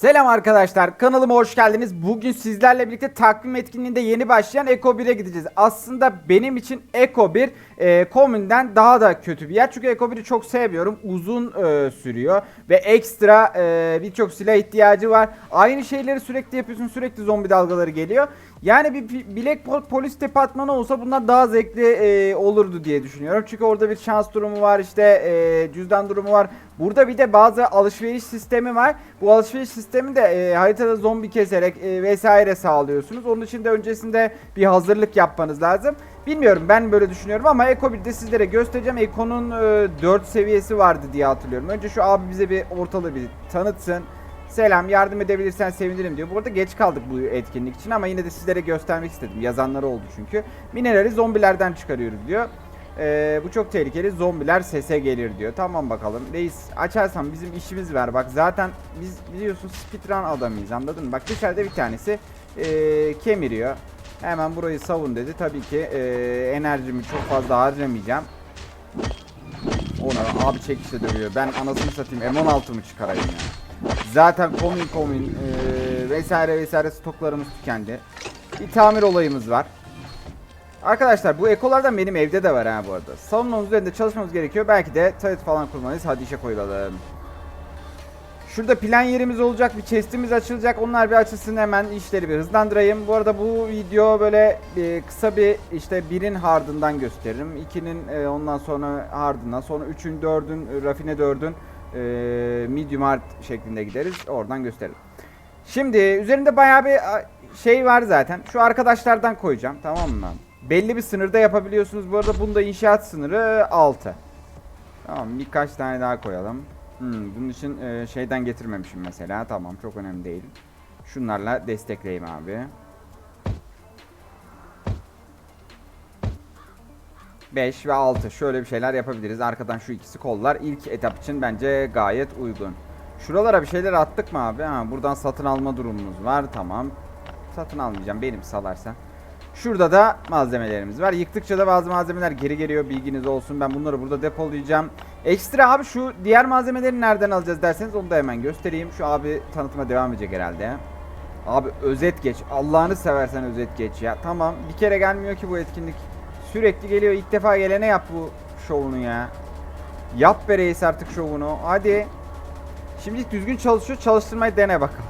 Selam arkadaşlar kanalıma hoş geldiniz. Bugün sizlerle birlikte takvim etkinliğinde yeni başlayan Eko 1'e gideceğiz. Aslında benim için Eko 1 e, Commun'den daha da kötü bir yer. Çünkü Eko 1'i çok sevmiyorum. Uzun e, sürüyor ve ekstra e, birçok silah ihtiyacı var. Aynı şeyleri sürekli yapıyorsun sürekli zombi dalgaları geliyor. Yani bir pi- Black Bolt polis departmanı olsa bundan daha zevkli e, olurdu diye düşünüyorum. Çünkü orada bir şans durumu var işte e, cüzdan durumu var. Burada bir de bazı alışveriş sistemi var. Bu alışveriş sistemi de e, haritada zombi keserek e, vesaire sağlıyorsunuz. Onun için de öncesinde bir hazırlık yapmanız lazım. Bilmiyorum ben böyle düşünüyorum ama Eko 1'de sizlere göstereceğim. Eko'nun e, 4 seviyesi vardı diye hatırlıyorum. Önce şu abi bize bir ortalığı bir tanıtsın. Selam yardım edebilirsen sevinirim diyor. Bu arada geç kaldık bu etkinlik için ama yine de sizlere göstermek istedim. Yazanları oldu çünkü. Minerali zombilerden çıkarıyoruz diyor. Ee, bu çok tehlikeli. Zombiler sese gelir diyor. Tamam bakalım. Reis açarsan bizim işimiz var. Bak zaten biz biliyorsun speedrun adamıyız anladın mı? Bak dışarıda bir tanesi ee, kemiriyor. Hemen burayı savun dedi. Tabii ki ee, enerjimi çok fazla harcamayacağım. Ona abi çekişle dövüyor. Ben anasını satayım M16 mı çıkarayım ya? Zaten komin komin ee, vesaire vesaire stoklarımız tükendi. Bir tamir olayımız var. Arkadaşlar bu ekolardan benim evde de var ha bu arada. Savunmamız üzerinde çalışmamız gerekiyor. Belki de taret falan kurmalıyız. Hadi işe koyulalım. Şurada plan yerimiz olacak. Bir chestimiz açılacak. Onlar bir açılsın hemen işleri bir hızlandırayım. Bu arada bu video böyle e, kısa bir işte birin hardından gösteririm. İkinin e, ondan sonra hardından. Sonra üçün dördün e, rafine dördün e, medium hard şeklinde gideriz. Oradan gösteririm. Şimdi üzerinde bayağı bir şey var zaten. Şu arkadaşlardan koyacağım tamam mı? Belli bir sınırda yapabiliyorsunuz. Bu arada bunda inşaat sınırı 6. Tamam birkaç tane daha koyalım. Hmm, bunun için e, şeyden getirmemişim mesela. Tamam çok önemli değil. Şunlarla destekleyeyim abi. 5 ve 6 şöyle bir şeyler yapabiliriz. Arkadan şu ikisi kollar ilk etap için bence gayet uygun. Şuralara bir şeyler attık mı abi? Ha, buradan satın alma durumumuz var. Tamam. Satın almayacağım benim salarsan. Şurada da malzemelerimiz var. Yıktıkça da bazı malzemeler geri geliyor. Bilginiz olsun. Ben bunları burada depolayacağım. Ekstra abi şu diğer malzemeleri nereden alacağız derseniz onu da hemen göstereyim. Şu abi tanıtıma devam edecek herhalde. Abi özet geç. Allah'ını seversen özet geç ya. Tamam. Bir kere gelmiyor ki bu etkinlik. Sürekli geliyor. İlk defa gelene yap bu şovunu ya. Yap be reis artık şovunu. Hadi. Şimdi düzgün çalışıyor. Çalıştırmayı dene bakalım.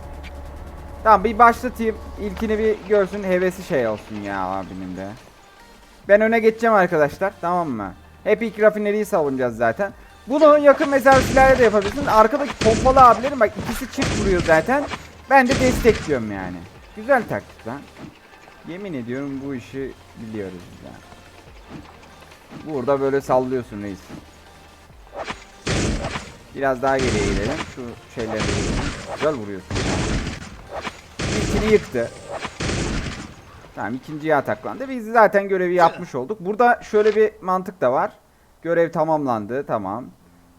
Tamam bir başlatayım. İlkini bir görsün. Hevesi şey olsun ya abinin de. Ben öne geçeceğim arkadaşlar. Tamam mı? Hep ilk rafineriyi savunacağız zaten. Bunu yakın mesafelerle de yapabilirsiniz. Arkadaki pompalı abilerin bak ikisi çift vuruyor zaten. Ben de destekliyorum yani. Güzel taktik lan. Yemin ediyorum bu işi biliyoruz ya. Burada böyle sallıyorsun reis. Biraz daha geriye gidelim. Şu şeyleri. Güzel vuruyorsun. İlkini yıktı. Tamam ikinciye ataklandı. Biz zaten görevi yapmış olduk. Burada şöyle bir mantık da var. Görev tamamlandı. Tamam.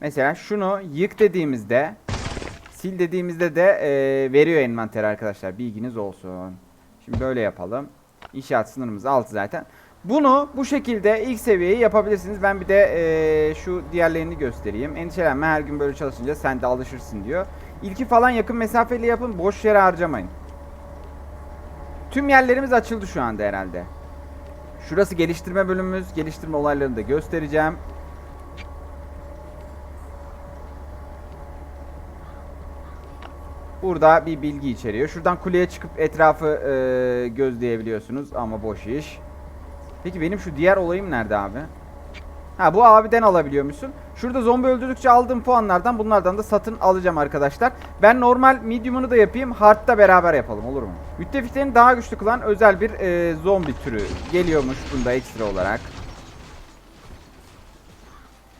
Mesela şunu yık dediğimizde sil dediğimizde de e, veriyor envanter arkadaşlar. Bilginiz olsun. Şimdi böyle yapalım. İnşaat sınırımız 6 zaten. Bunu bu şekilde ilk seviyeyi yapabilirsiniz. Ben bir de e, şu diğerlerini göstereyim. Endişelenme her gün böyle çalışınca sen de alışırsın diyor. İlki falan yakın mesafeli yapın. Boş yere harcamayın. Tüm yerlerimiz açıldı şu anda herhalde. Şurası geliştirme bölümümüz. Geliştirme olaylarını da göstereceğim. Burada bir bilgi içeriyor. Şuradan kuleye çıkıp etrafı e, gözleyebiliyorsunuz ama boş iş. Peki benim şu diğer olayım nerede abi? Ha bu abiden alabiliyormuşsun. Şurada zombi öldürdükçe aldığım puanlardan bunlardan da satın alacağım arkadaşlar. Ben normal medium'unu da yapayım. Hard'da beraber yapalım olur mu? Müttefiklerini daha güçlü kılan özel bir e, zombi türü geliyormuş bunda ekstra olarak.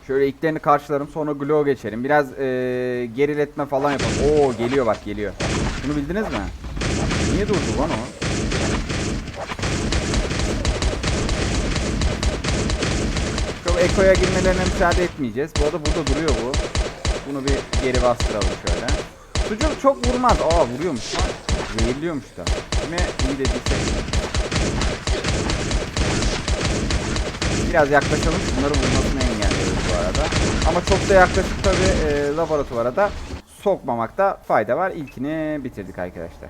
Şöyle ilklerini karşılarım sonra glow geçelim. Biraz e, geriletme falan yapalım. Oo geliyor bak geliyor. Bunu bildiniz mi? Niye durdu lan o? Eko'ya girmelerine müsaade etmeyeceğiz. Bu arada burada duruyor bu. Bunu bir geri bastıralım şöyle. Sucuk çok vurmaz. Aa vuruyormuş. Zehirliyormuş da. Kime iyi dediysek. Biraz yaklaşalım. Bunları vurmasını engelliyoruz bu arada. Ama çok da yaklaşıp tabi e, laboratuvara da sokmamakta fayda var. İlkini bitirdik arkadaşlar.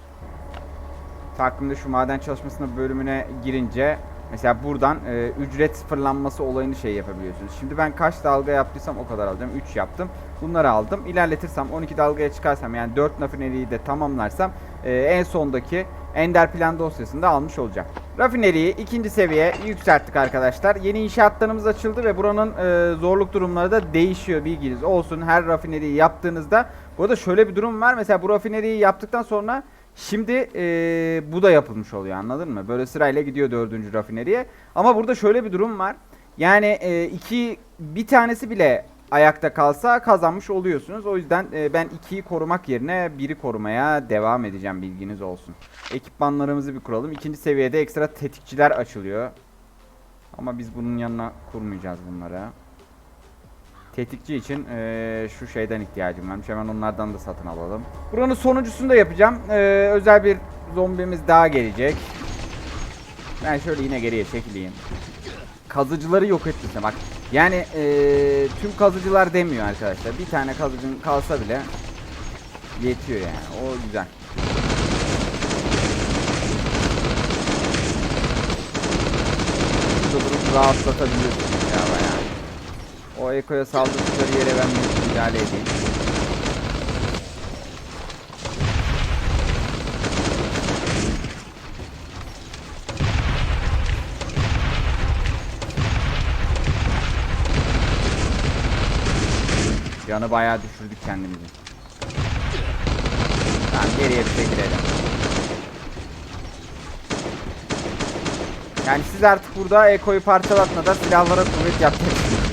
Takvimde şu maden çalışmasına bölümüne girince mesela buradan e, ücret sıfırlanması olayını şey yapabiliyorsunuz. Şimdi ben kaç dalga yaptıysam o kadar alacağım. 3 yaptım. Bunları aldım. İlerletirsem 12 dalgaya çıkarsam yani 4 rafineriyi de tamamlarsam e, en sondaki Ender plan dosyasında almış olacağım. Rafineriyi ikinci seviye yükselttik arkadaşlar. Yeni inşaatlarımız açıldı ve buranın e, zorluk durumları da değişiyor bilginiz olsun. Her rafineriyi yaptığınızda bu arada şöyle bir durum var. Mesela bu rafineriyi yaptıktan sonra Şimdi eee, bu da yapılmış oluyor anladın mı? Böyle sırayla gidiyor dördüncü rafineriye. Ama burada şöyle bir durum var. Yani eee, iki bir tanesi bile ayakta kalsa kazanmış oluyorsunuz. O yüzden eee, ben ikiyi korumak yerine biri korumaya devam edeceğim bilginiz olsun. Ekipmanlarımızı bir kuralım. İkinci seviyede ekstra tetikçiler açılıyor. Ama biz bunun yanına kurmayacağız bunları. Tetikçi için eee, şu şeyden ihtiyacım varmış. Hemen onlardan da satın alalım. Buranın sonuncusunu da yapacağım. Eee, özel bir zombimiz daha gelecek. Ben şöyle yine geriye çekileyim. Kazıcıları yok etmesine bak. Yani eee, tüm kazıcılar demiyor arkadaşlar. Bir tane kazıcın kalsa bile yetiyor yani. O güzel. Burada durup rahatlatabiliyorsunuz ya bayağı. O Eko'ya saldırdıkları yere ben müdahale edeyim. Canı bayağı düşürdük kendimizi. Tamam geriye bir çekilelim. Yani siz artık burada Eko'yu parçalatmadan silahlara kuvvet yapacaksınız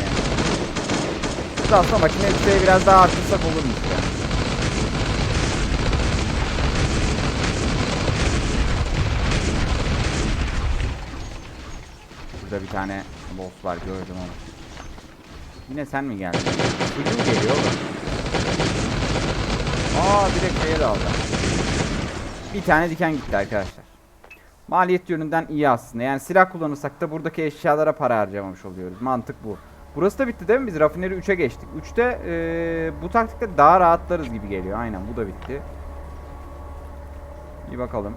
Burada aslında makine üsteye biraz daha artırsak olurmuş ya. Burada bir tane boss var gördüm onu. Yine sen mi geldin? Çocuğum geliyor oğlum. Aa direkt şeye daldı. Bir tane diken gitti arkadaşlar. Maliyet yönünden iyi aslında. Yani silah kullanırsak da buradaki eşyalara para harcamamış oluyoruz. Mantık bu. Burası da bitti değil mi? Biz rafineri 3'e geçtik. 3'te eee, bu taktikte daha rahatlarız gibi geliyor. Aynen bu da bitti. Bir bakalım.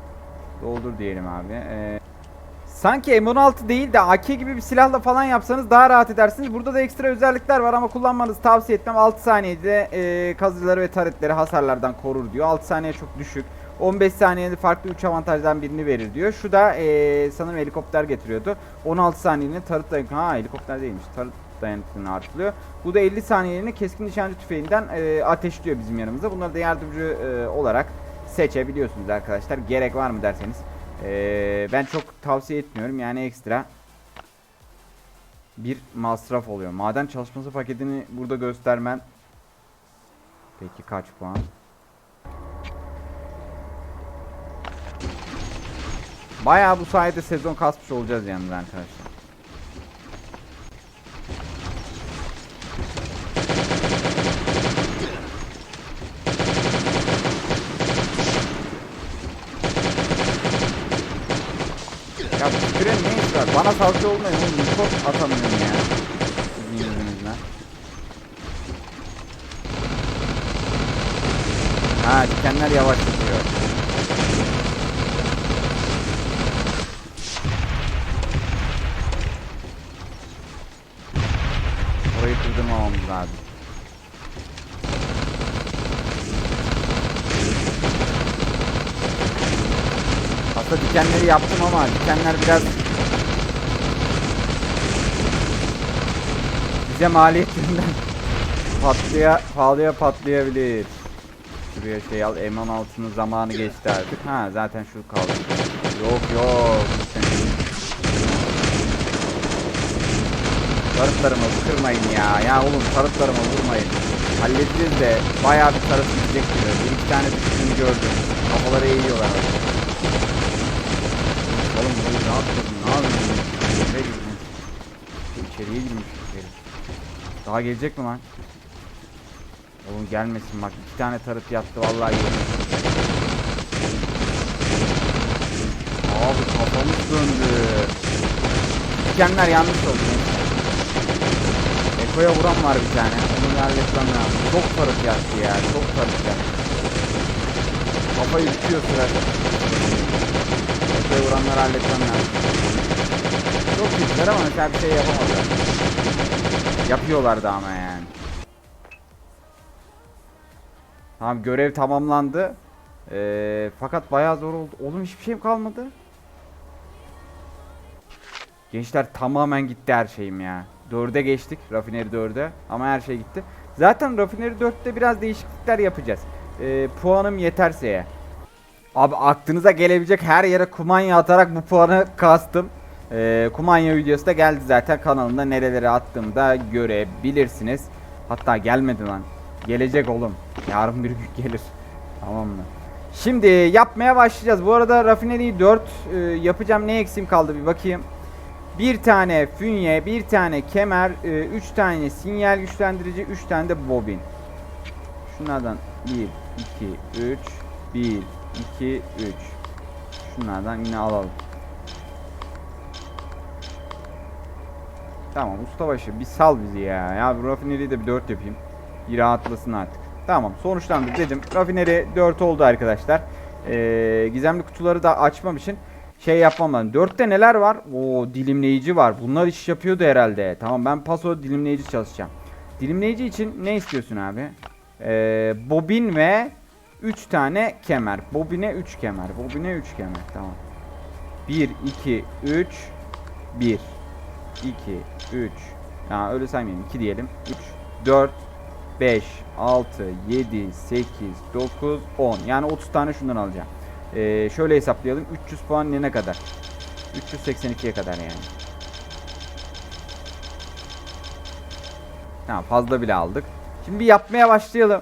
Doldur diyelim abi. Eee, sanki M16 değil de AK gibi bir silahla falan yapsanız daha rahat edersiniz. Burada da ekstra özellikler var ama kullanmanızı tavsiye etmem. 6 saniyede eee kazıları ve taretleri hasarlardan korur diyor. 6 saniye çok düşük. 15 saniyede farklı 3 avantajdan birini verir diyor. Şu da eee, sanırım helikopter getiriyordu. 16 saniyenin tarıt. Ha helikopter değilmiş. Tarıt dayanıklılığını artırılıyor. Bu da 50 saniyeliğine keskin nişancı tüfeğinden eee, ateşliyor bizim yanımızda. Bunları da yardımcı eee, olarak seçebiliyorsunuz arkadaşlar. Gerek var mı derseniz. Eee, ben çok tavsiye etmiyorum. Yani ekstra bir masraf oluyor. Maden çalışması paketini burada göstermen. Peki kaç puan? Bayağı bu sayede sezon kasmış olacağız yalnız arkadaşlar. Ya bu küre Bana salça olmuyor. İmport atamıyorum ya. Sizin yüzünüzden. Ha dikenler yavaşlatıyor. Orayı kırdırmamamız lazım. Aslında dikenleri yaptım ama dikenler biraz bize maliyetlerinden patlaya, pahalıya patlayabilir. Şuraya şey al M16'nın zamanı geçti artık. Ha zaten şu kaldı. Yok yok. Tarıtlarımı kırmayın ya. Ya oğlum tarıtlarımı vurmayın. Halledeceğiz de bayağı bir tarıt gidecek gibi. Bir iki tane düştüğünü gördüm. Kafaları eğiyorlar. Oğlum bu ne yapıyorsun? Ne yapıyorsun? İçeriye girmiş. Daha gelecek mi lan? Oğlum gelmesin bak iki tane tarıt yattı vallahi. Abi kafamız döndü. Dikenler yanlış oldu. Eko'ya vuran var bir tane. Onu halletmem lazım. Çok tarık yaktı ya. Çok tarık yaktı. Kafayı bitiyor sırada. Eko'ya vuranları halletmem lazım. Çok güçler ama mesela bir şey yapamadılar. Yapıyorlardı ama yani. Tamam görev tamamlandı. Ee, fakat bayağı zor oldu. Oğlum hiçbir şeyim kalmadı. Gençler tamamen gitti her şeyim ya. 4'e geçtik. Rafineri 4'e. Ama her şey gitti. Zaten Rafineri 4'te biraz değişiklikler yapacağız. Ee, puanım yeterse ya. Abi aklınıza gelebilecek her yere kumanya atarak bu puanı kastım. Ee, kumanya videosu da geldi zaten kanalımda nerelere attığımda görebilirsiniz. Hatta gelmedi lan. Gelecek oğlum. Yarın bir gün gelir. Tamam mı? Şimdi yapmaya başlayacağız. Bu arada rafineriyi 4 e, yapacağım. Ne eksim kaldı bir bakayım. Bir tane fünye, bir tane kemer, 3 tane sinyal güçlendirici, 3 tane de bobin. Şunlardan 1, 2, 3, 1, 2, 3. Şunlardan yine alalım. Tamam ustabaşı bir sal bizi ya. Ya bu rafineriyi de bir 4 yapayım. Bir rahatlasın artık. Tamam sonuçlandı dedim. Rafineri 4 oldu arkadaşlar. Ee, gizemli kutuları da açmam için şey yapmam lazım. 4'te neler var? O dilimleyici var. Bunlar iş yapıyordu herhalde. Tamam ben paso dilimleyici çalışacağım. Dilimleyici için ne istiyorsun abi? Ee, bobin ve 3 tane kemer. Bobine 3 kemer. Bobine 3 kemer. Tamam. 1, 2, 3, 1, 2, 3. Ha öyle saymayayım. 2 diyelim. 3, 4, 5, 6, 7, 8, 9, 10. Yani 30 tane şundan alacağım. Ee, şöyle hesaplayalım. 300 puan ne kadar? 382'ye kadar yani. Tamam fazla bile aldık. Şimdi bir yapmaya başlayalım.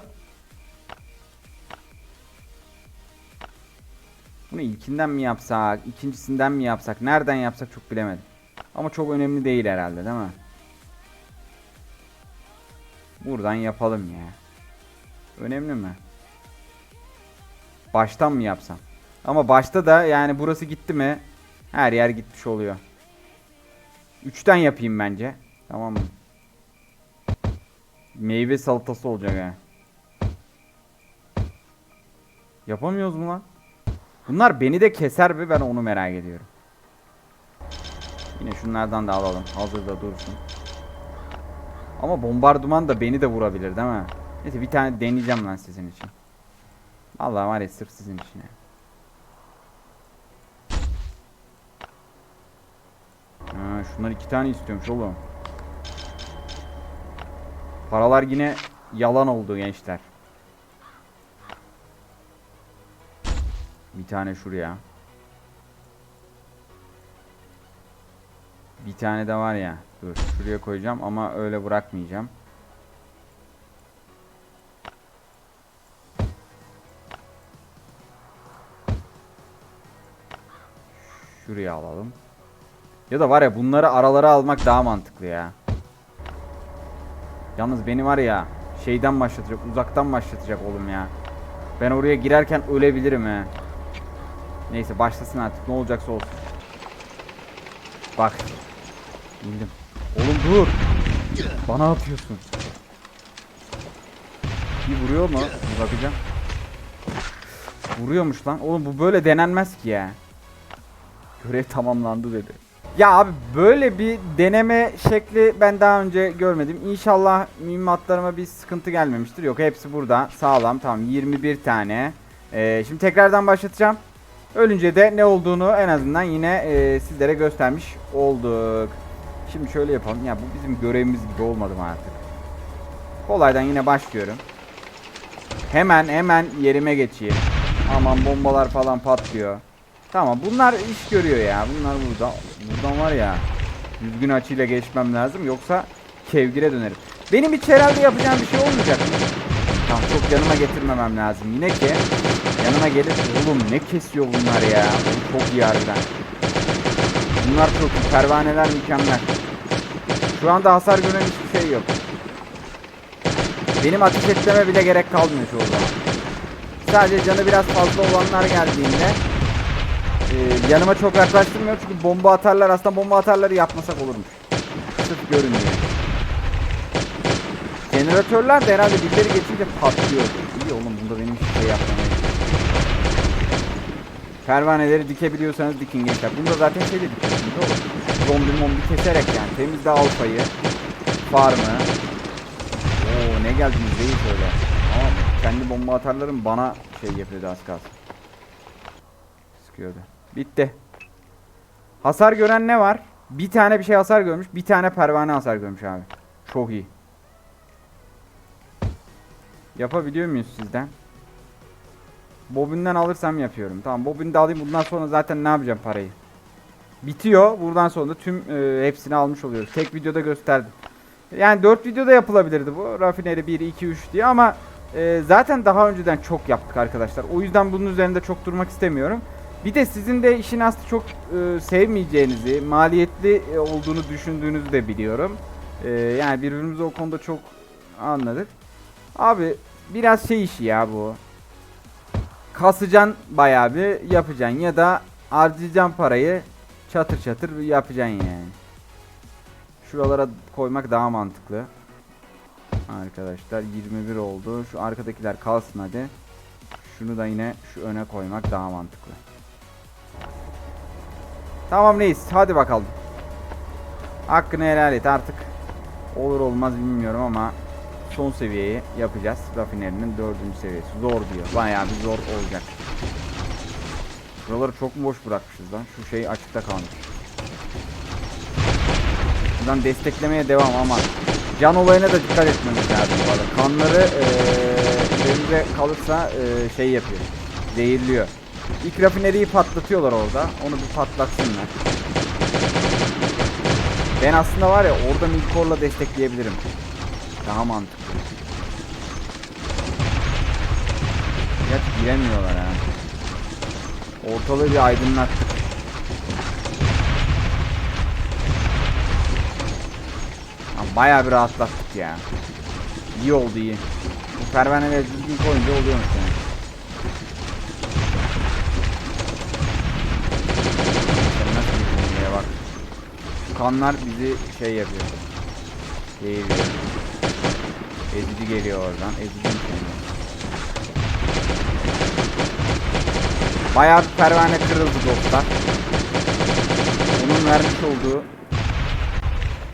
Bunu ilkinden mi yapsak, ikincisinden mi yapsak, nereden yapsak çok bilemedim. Ama çok önemli değil herhalde değil mi? Buradan yapalım ya. Önemli mi? Baştan mı yapsam? Ama başta da yani burası gitti mi her yer gitmiş oluyor. Üçten yapayım bence. Tamam mı? Meyve salatası olacak ha. Yapamıyoruz mu lan? Bunlar beni de keser mi ben onu merak ediyorum. Yine şunlardan da alalım. Hazırda dursun. Ama bombardıman da beni de vurabilir değil mi? Neyse bir tane deneyeceğim lan sizin için. Vallahi var ya sırf sizin için şunlar iki tane istiyormuş oğlum. Paralar yine yalan oldu gençler. Bir tane şuraya. Bir tane de var ya. Dur şuraya koyacağım ama öyle bırakmayacağım. Şuraya alalım. Ya da var ya bunları aralara almak daha mantıklı ya. Yalnız beni var ya şeyden başlatacak uzaktan başlatacak oğlum ya. Ben oraya girerken ölebilirim he. Neyse başlasın artık ne olacaksa olsun. Bak. İndim. Oğlum dur. Bana atıyorsun. Bir vuruyor mu? Bir bakacağım. Vuruyormuş lan. Oğlum bu böyle denenmez ki ya. Görev tamamlandı dedi. Ya abi böyle bir deneme şekli ben daha önce görmedim. İnşallah mühimmatlarıma bir sıkıntı gelmemiştir. Yok hepsi burada. Sağlam tamam 21 tane. Ee, şimdi tekrardan başlatacağım. Ölünce de ne olduğunu en azından yine e, sizlere göstermiş olduk. Şimdi şöyle yapalım. Ya bu bizim görevimiz gibi olmadı mı artık? Kolaydan yine başlıyorum. Hemen hemen yerime geçeyim. Aman bombalar falan patlıyor. Tamam bunlar iş görüyor ya. Bunlar burada. Buradan var ya. Düzgün açıyla geçmem lazım. Yoksa kevgire dönerim. Benim hiç herhalde yapacağım bir şey olmayacak. Tamam çok yanıma getirmemem lazım. Yine ki yanıma gelip oğlum ne kesiyor bunlar ya. Çok iyi harbiden. Bunlar çok iyi. Pervaneler mükemmel. Şu anda hasar gören hiçbir şey yok. Benim ateş etmeme bile gerek kalmıyor çoğu zaman. Sadece canı biraz fazla olanlar geldiğinde ee, yanıma çok yaklaştırmıyor çünkü bomba atarlar aslında bomba atarları yapmasak olurmuş. Sırf görün diye. Jeneratörler de herhalde birileri geçince patlıyor. İyi oğlum bunda benim hiç şey yapmam. Pervaneleri dikebiliyorsanız dikin gençler. Bunda zaten şey de dikiyorsunuz oğlum. Zombi mombi keserek yani. Temizle alfayı. Farmı. Oo ne geldiniz değil söyle. Ama kendi bomba atarlarım bana şey yapıyordu az kalsın. Sıkıyordu. Bitti. Hasar gören ne var? Bir tane bir şey hasar görmüş. Bir tane pervane hasar görmüş abi. Çok iyi. Yapabiliyor muyuz sizden? Bobinden alırsam yapıyorum. Tamam bobini de alayım. Bundan sonra zaten ne yapacağım parayı? Bitiyor. Buradan sonra da tüm e, hepsini almış oluyoruz. Tek videoda gösterdim. Yani 4 videoda yapılabilirdi bu. Rafineri 1, 2, 3 diye ama e, zaten daha önceden çok yaptık arkadaşlar. O yüzden bunun üzerinde çok durmak istemiyorum. Bir de sizin de işin aslı çok e, sevmeyeceğinizi, maliyetli e, olduğunu düşündüğünüzü de biliyorum. E, yani birbirimizi o konuda çok anladık. Abi biraz şey işi ya bu. Kasacaksın bayağı bir yapacaksın ya da harcayacaksın parayı çatır çatır yapacaksın yani. Şuralara koymak daha mantıklı. Arkadaşlar 21 oldu. Şu arkadakiler kalsın hadi. Şunu da yine şu öne koymak daha mantıklı. Tamam reis hadi bakalım. Hakkını helal et artık. Olur olmaz bilmiyorum ama son seviyeyi yapacağız. Rafinerinin dördüncü seviyesi. Zor diyor. Bayağı bir zor olacak. Buraları çok boş bırakmışız lan? Şu şey açıkta kalmış. Buradan desteklemeye devam ama can olayına da dikkat etmemiz lazım bu arada. Kanları üzerinde kalırsa eee, şey yapıyor. Zehirliyor. İlk rafineriyi patlatıyorlar orada. Onu bir patlatsınlar. Ben aslında var ya orada Milkor'la destekleyebilirim. Daha mantıklı. Gerçi giremiyorlar ha. Ortalığı bir aydınlattık. Bayağı bir rahatlattık ya. İyi oldu iyi. Bu pervaneleri düzgün koyunca oluyormuş yani. Nasıl bir cümleye bak. Kanlar bizi şey yapıyor. Değiliyor. Ezici geliyor oradan. Ezici Bayağı bir pervane kırıldı dostlar. Onun vermiş olduğu...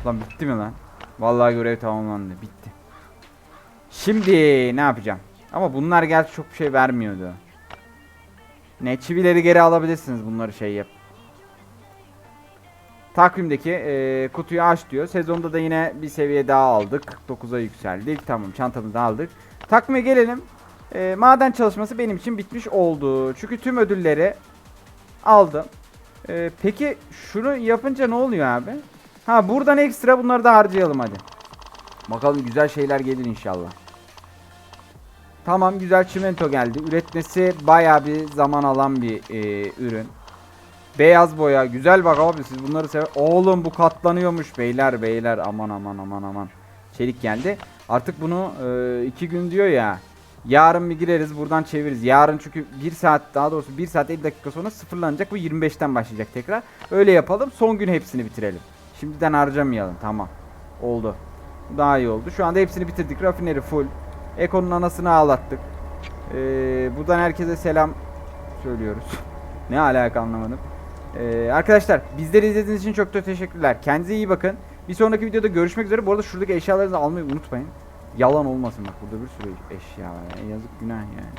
Lan bitti mi lan? Vallahi görev tamamlandı. Bitti. Şimdi ne yapacağım? Ama bunlar gerçi çok bir şey vermiyordu. Ne çivileri geri alabilirsiniz bunları şey yap. Takvimdeki e, kutuyu aç diyor. Sezonda da yine bir seviye daha aldık. 9'a yükseldik. Tamam çantamızı aldık. Takvime gelelim. E, maden çalışması benim için bitmiş oldu. Çünkü tüm ödülleri aldım. E, peki şunu yapınca ne oluyor abi? Ha buradan ekstra bunları da harcayalım hadi. Bakalım güzel şeyler gelir inşallah. Tamam güzel çimento geldi. Üretmesi baya bir zaman alan bir e, ürün. Beyaz boya güzel bak abi siz bunları sever. Oğlum bu katlanıyormuş beyler beyler aman aman aman aman. Çelik geldi. Artık bunu e, iki gün diyor ya. Yarın bir gireriz buradan çeviririz. Yarın çünkü 1 saat daha doğrusu 1 saat 50 dakika sonra sıfırlanacak. Bu 25'ten başlayacak tekrar. Öyle yapalım. Son gün hepsini bitirelim. Şimdiden harcamayalım. Tamam. Oldu. Daha iyi oldu. Şu anda hepsini bitirdik. Rafineri full. Eko'nun anasını ağlattık. Ee, buradan herkese selam söylüyoruz. ne alaka anlamadım. Ee, arkadaşlar bizleri izlediğiniz için çok da teşekkürler. Kendinize iyi bakın. Bir sonraki videoda görüşmek üzere. Bu arada şuradaki eşyalarınızı almayı unutmayın. Yalan olmasın bak burada bir sürü eşya var. ya. Yazık günah yani.